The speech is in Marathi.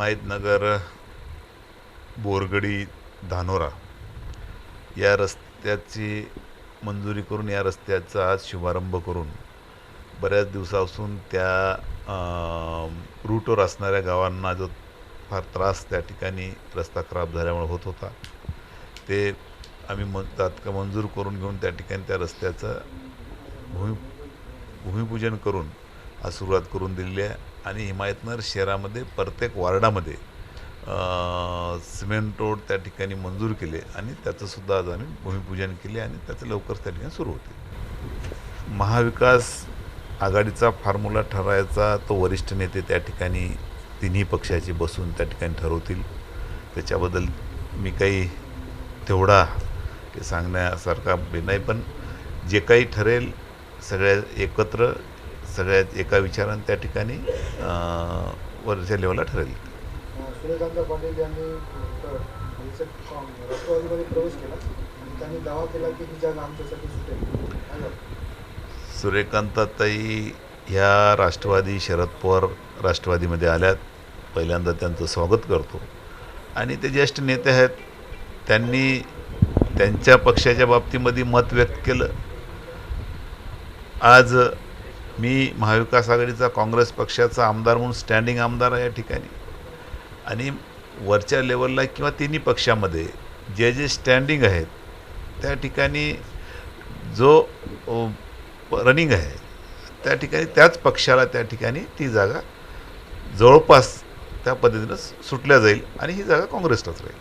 हिमायतनगर बोरगडी धानोरा या रस्त्याची मंजुरी करून या रस्त्याचा आज शुभारंभ करून बऱ्याच दिवसापासून त्या रूटवर असणाऱ्या गावांना जो फार त्रास त्या ठिकाणी रस्ता खराब झाल्यामुळे होत होता ते आम्ही म तात्काळ मंजूर करून घेऊन त्या ठिकाणी त्या रस्त्याचं भूमी भूमिपूजन करून आज सुरुवात करून दिलेली आहे. आणि हिमायतनगर शहरामध्ये प्रत्येक वार्डामध्ये सिमेंट रोड त्या ठिकाणी मंजूर केले आणि त्याचंसुद्धा आज आम्ही भूमिपूजन केले आणि त्याचं लवकरच त्या ठिकाणी सुरू होते. महाविकास आघाडीचा फॉर्म्युला ठरायचा तो वरिष्ठ नेते त्या ठिकाणी तिन्ही पक्षाचे बसून त्या ठिकाणी ठरवतील. त्याच्याबद्दल मी काही तेवढा ते सांगण्यासारखा नाही पण जे काही ठरेल सगळ्या एकत्र सगळ्यात एका विचारानं त्या ठिकाणी वरच्या लेवलला ठरेल. सूर्यकांत पाटील यांनी अ, म्हणजे काँग- राष्ट्रवादीमध्ये प्रवेश केला आणि त्यांनी दावा केला की ही जागा आमच्यासाठी सुटेल. काय वाटतं? सूर्यकांताताई ह्या राष्ट्रवादी शरद पवार राष्ट्रवादीमध्ये आल्यात. पहिल्यांदा त्यांचं स्वागत करतो. आणि ते ज्येष्ठ नेते आहेत त्यांनी त्यांच्या पक्षाच्या बाबतीमध्ये मत व्यक्त केलं. आज मी महाविकास आघाडीचा काँग्रेस पक्षाचा आमदार म्हणून स्टँडिंग आमदार आहे या ठिकाणी. आणि वरच्या लेवलला किंवा तिन्ही पक्षामध्ये जे जे स्टँडिंग आहेत त्या ठिकाणी जो रनिंग आहे त्या ठिकाणी त्याच पक्षाला त्या ठिकाणी ती जागा जवळपास त्या पद्धतीनं सुटल्या जाईल आणि ही जागा काँग्रेसलाच राहील.